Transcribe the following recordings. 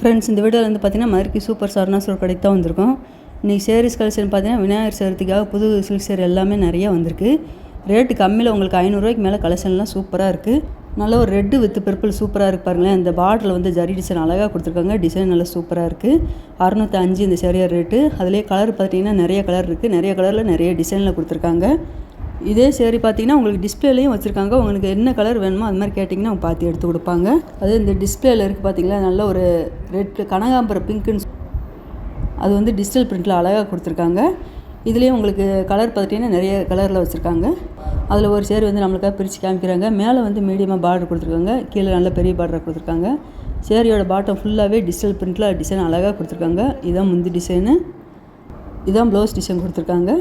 Friends இந்த வீடியோவில் வந்து பார்த்தீங்கன்னா மதுரைக்கு சூப்பர் சரணாசூர் கடைக்கு தான் வந்திருக்கோம். இன்றைக்கி சேரீஸ் கலெக்ஷன் பார்த்தீங்கன்னா விநாயகர் சதுர்த்திக்காக புது சில்க் சேர் எல்லாமே நிறையா வந்திருக்கு. ரேட்டு கம்மியில் உங்களுக்கு ஐநூறுரூவாய்க்கு மேலே கலெக்ஷன்லாம் சூப்பராக இருக்குது நல்ல ஒரு ரெட்டு வித் பர்பிள் சூப்பராக இருக்கு பாருங்களேன். இந்த பார்டரில் வந்து ஜரி டிசைன் அழகாக கொடுத்துருக்காங்க. டிசைன் நல்லா சூப்பராக இருக்குது அறுநூற்றி அஞ்சு இந்த சேரீயோட ரேட்டு அதிலே கலர் பார்த்தீங்கன்னா நிறைய கலர் இருக்குது நிறைய கலரில் நிறைய டிசைனில் கொடுத்துருக்காங்க. இதே சேரீ பார்த்தீங்கன்னா உங்களுக்கு டிஸ்பிளேலையும் வச்சுருக்காங்க. உங்களுக்கு என்ன கலர் வேணுமோ அது மாதிரி கேட்டிங்கன்னா அவங்க பார்த்து எடுத்து கொடுப்பாங்க. அது இந்த டிஸ்பிளேயில் இருக்குது பார்த்தீங்களா நல்ல ஒரு ரெட் கனகாம்பரம் பிங்க்குன்னு அது வந்து டிஜிட்டல் பிரிண்டில் அழகாக கொடுத்துருக்காங்க. இதுலேயும் உங்களுக்கு கலர் பார்த்துட்டிங்கன்னா நிறைய கலரில் வச்சுருக்காங்க. அதில் ஒரு சேர் வந்து நம்மளுக்காக பிரித்து காமிக்கிறாங்க. மேலே வந்து மீடியமாக பார்டர் கொடுத்துருக்காங்க. கீழே நல்ல பெரிய பார்டர் கொடுத்துருக்காங்க. சேரீயோட பாட்டம் ஃபுல்லாகவே டிஜிட்டல் பிரிண்டில் டிசைன் அழகாக கொடுத்துருக்காங்க. இதான் முந்தி டிசைனு இதான் ப்ளவுஸ் டிசைன் கொடுத்துருக்காங்க.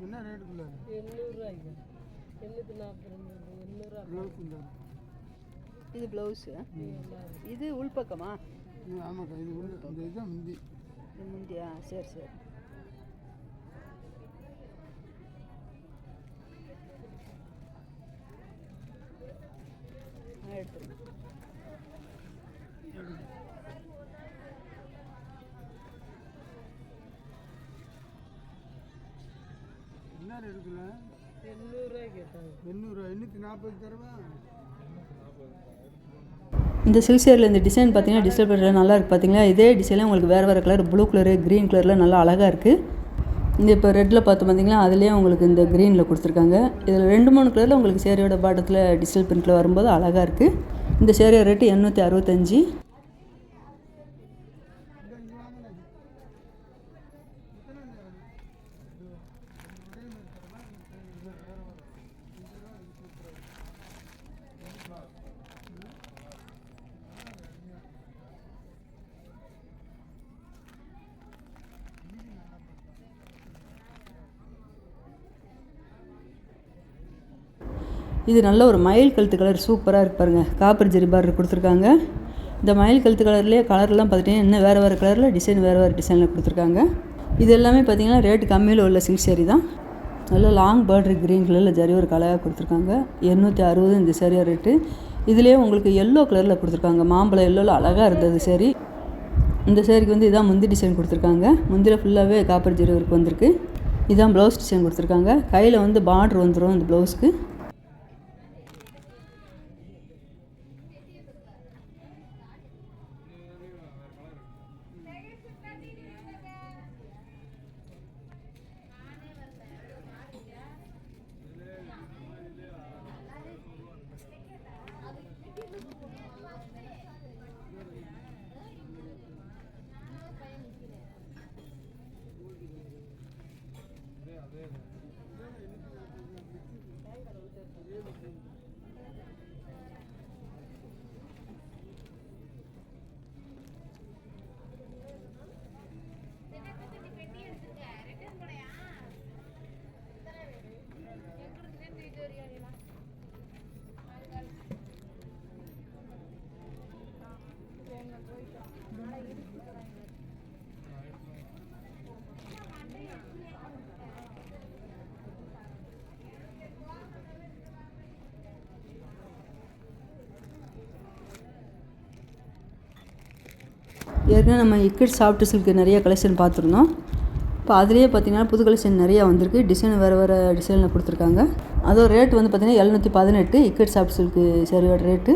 என்ன ரேட்டுக்குள்ள எண்ணூறுரூவாய்க்கு எண்ணூற்றி நாற்பது எண்ணூறுரூவா இது ப்ளவுஸு இது உள்பக்கமா? ஆமாக்கா இது உள்ள இந்த இதுதான் முந்தி. இது முந்தியா? சரி சரி. கேட்டாங்க. எண்ணூறுரூவா எண்ணூற்றி நாற்பது தரவா? இந்த சில்க் சேரில் இந்த டிசைன் பார்த்தீங்கன்னா டிஸ்பிளே பண்ணுறது நல்லா இருக்குது பார்த்தீங்களா இதே டிசைனில் உங்களுக்கு வேறு வேறு கலர் ப்ளூ கலரு க்ரீன் கலரில் நல்லா அழகாக இருக்குது இந்த இப்போ ரெட்டில் பார்த்து பார்த்தீங்களா அதுலேயே உங்களுக்கு இந்த க்ரீனில் கொடுத்துருக்காங்க. இதில் ரெண்டு மூணு கலரில் உங்களுக்கு சேரியோட பாட்டத்தில் டிஜிட்டல் பிரிண்டில் வரும்போது அழகாக இருக்குது இந்த சேரியோட ரேட்டு எண்ணூற்றி அறுபத்தஞ்சி. இது நல்ல ஒரு மயில் கழுத்து கலர் சூப்பராக இருக்கு பாருங்கள் காப்பர் ஜெரி பார்டர் கொடுத்துருக்காங்க. இந்த மயில் கழுத்து கலர்லேயே கலர்லாம் பார்த்துட்டிங்கன்னா இன்னும் வேறு வேறு கலரில் டிசைன் வேறு வேறு டிசைனில் கொடுத்துருக்காங்க. இது எல்லாமே பார்த்தீங்கன்னா ரேட்டு கம்மியில் உள்ள சில்க் சேரீ தான். நல்ல லாங் பார்டர் க்ரீன் கலரில் ஜரி ஒரு கலராக கொடுத்துருக்காங்க. எண்ணூற்றி அறுபது இந்த சேரீ ரேட்டு இதுலேயே உங்களுக்கு எல்லோ கலரில் கொடுத்துருக்காங்க. மாம்பழம் எல்லோவில் அழகாக இருந்தது சரி இந்த சேரீக்கு வந்து இதான் முந்தி டிசைன் கொடுத்துருக்காங்க. முந்தியில் ஃபுல்லாகவே காப்பர் ஜெரி ஒர்க் வந்திருக்கு. இதான் ப்ளவுஸ் டிசைன் கொடுத்துருக்காங்க. கையில் வந்து பார்டர் வந்துடும் இந்த ப்ளவுஸ்க்கு ஏற்கனவே நம்ம இக்கட் சாஃப்ட் சில்க்கு நிறைய கலெக்ஷன் பார்த்துருந்தோம். இப்போ அதுலேயே பார்த்தீங்கன்னா புது கலெக்ஷன் நிறையா வந்திருக்கு. டிசைன் வேறு வேறு டிசைனில் கொடுத்துருக்காங்க. அதோட ரேட் வந்து பார்த்தீங்கன்னா எழுநூற்றி பதினெட்டு இக்கட் சாஃப்ட் சில்க்கு சரியோட ரேட்டு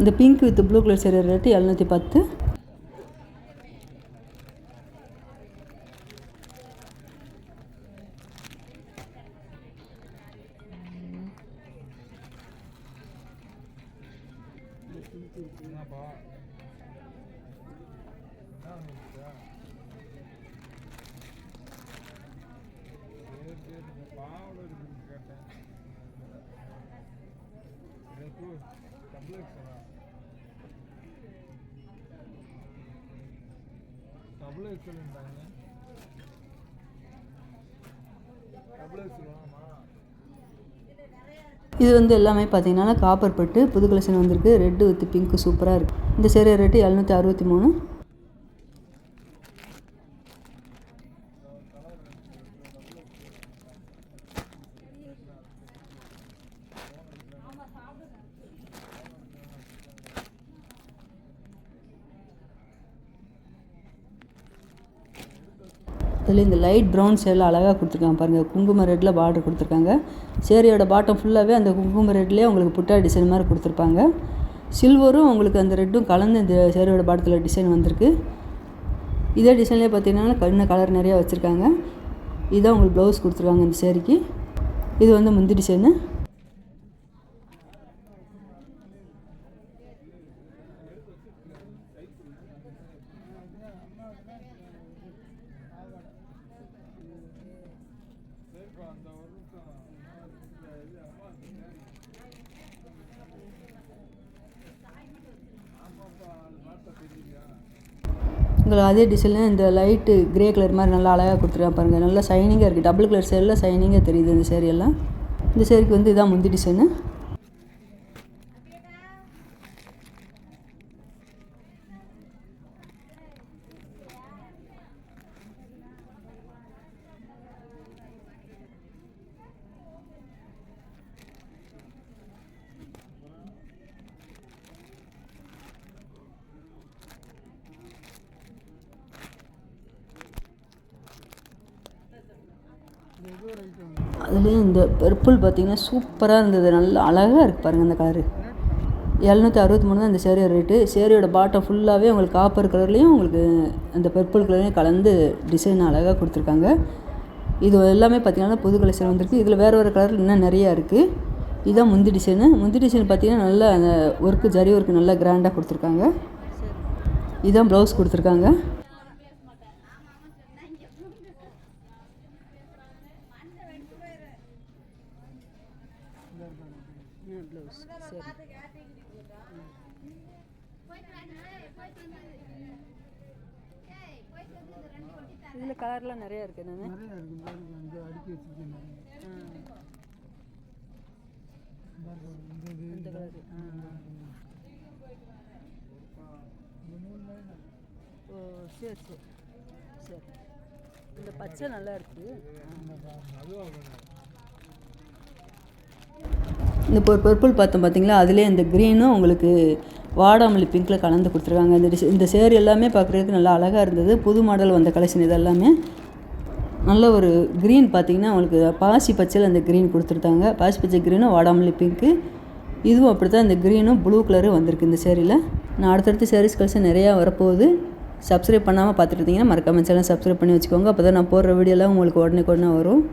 இந்த pink with blue colour sari rate எழுநூற்றி பத்து. டபுள் எக்ஸல் இது வந்து எல்லாமே பார்த்தீங்கன்னா காப்பர் பட்டு புது கலெக்ஷன் வந்திருக்கு. ரெட்டு வித் பிங்க்கு சூப்பராக இருக்குது இந்த சேரீ ரேட்டு எழுநூற்றி அறுபத்தி மூணு. அதில் இந்த லைட் ப்ரௌன் சேரில் அழகாக கொடுத்துருக்காங்க பாருங்கள் குங்கும ரெட்டில் பார்டர் கொடுத்துருக்காங்க. சேரியோட பாட்டம் ஃபுல்லாகவே அந்த குங்கும ரெட்லேயே உங்களுக்கு புட்டா டிசைன் மாதிரி கொடுத்துருப்பாங்க. சில்வரும் உங்களுக்கு அந்த ரெட்டும் கலந்து இந்த சேரியோட பாட்டத்தில் டிசைன் வந்திருக்கு. இதே டிசைன்லேயே பார்த்தீங்கன்னா இன்னும் கலர் நிறையா வச்சுருக்காங்க. இதான் உங்களுக்கு ப்ளவுஸ் கொடுத்துருக்காங்க இந்த சேரீக்கு இது வந்து முந்தி டிசைனு உங்களுக்கு அதே டிசைனில் இந்த லைட்டு கிரே கலர் மாதிரி நல்லா அழகாக கொடுத்துருக்கேன் பாருங்கள் நல்லா ஷைனிங்காக இருக்குது டபுள் கலர் சேரில் ஷைனிங்காக தெரியுது இந்த சேரீ எல்லாம். இந்த சேரீக்கு வந்து இதான் முந்தி டிசைனு அதுலேயும் இந்த பர்பிள் பார்த்தீங்கன்னா சூப்பராக இருந்தது. நல்லா அழகாக இருக்குது பாருங்கள் இந்த கலரு எழுநூற்றி அறுபத்தி மூணு தான் இந்த சேரீ ரேட்டு சேரீயோட பாட்டம் ஃபுல்லாகவே உங்களுக்கு காப்பர் கலர்லேயும் உங்களுக்கு அந்த பர்பிள் கலர்லேயும் கலந்து டிசைன் அழகாக கொடுத்துருக்காங்க. இது எல்லாமே பார்த்திங்கன்னா புது கலெக்ஷன் வந்திருக்கு. இதில் வேறு வேறு கலர் இன்னும் நிறையா இருக்குது இதுதான் முந்தி டிசைனு முந்தி டிசைன் பார்த்திங்கன்னா நல்லா அந்த ஒர்க்கு ஜரி ஒர்க்கு நல்லா கிராண்டாக கொடுத்துருக்காங்க. இதுதான் ப்ளவுஸ் கொடுத்துருக்காங்க. இதில் கலர்லாம் நிறையா இருக்குது நான் நிறையா இருக்கு. பாருங்க இந்த அடுக்கி வச்சுருக்கேன் இந்த இது இந்த கலர் ஓ சரி சரி. சரி. இந்த பச்சை நல்லா இருக்குது இந்த இப்போ பர்பிள் பார்த்தோம் பார்த்தீங்களா அதிலே இந்த க்ரீனும் உங்களுக்கு வாடாமல்லி பிங்க்கில் கலந்து கொடுத்துருக்காங்க. இந்த டிஸ் இந்த சேர் எல்லாமே பார்க்குறதுக்கு நல்லா அழகாக இருந்தது. புது மாடல் வந்த கலெக்ஷன் இது எல்லாமே. நல்ல ஒரு க்ரீன் பார்த்தீங்கன்னா உங்களுக்கு பாசி பச்சையில் அந்த க்ரீன் கொடுத்துருக்காங்க. பாசி பச்சை க்ரீனும் வாடாமல்லி பிங்க்கு இதுவும் அப்படி தான் இந்த க்ரீனும் ப்ளூ கலரும் வந்திருக்கு இந்த சேரீயில். நான் அடுத்தடுத்து சேரீஸ் கலெக்ஷன் நிறையா வரப்போகுது. சப்ஸ்கிரைப் பண்ணாமல் பார்த்துட்டு இருந்தீங்கன்னா மறக்காமல் சேனல் சப்ஸ்கிரைப் பண்ணி வச்சுக்கோங்க. அப்போ தான் நான் போடுற வீடியோலாம் உங்களுக்கு உடனே உடனே வரும்.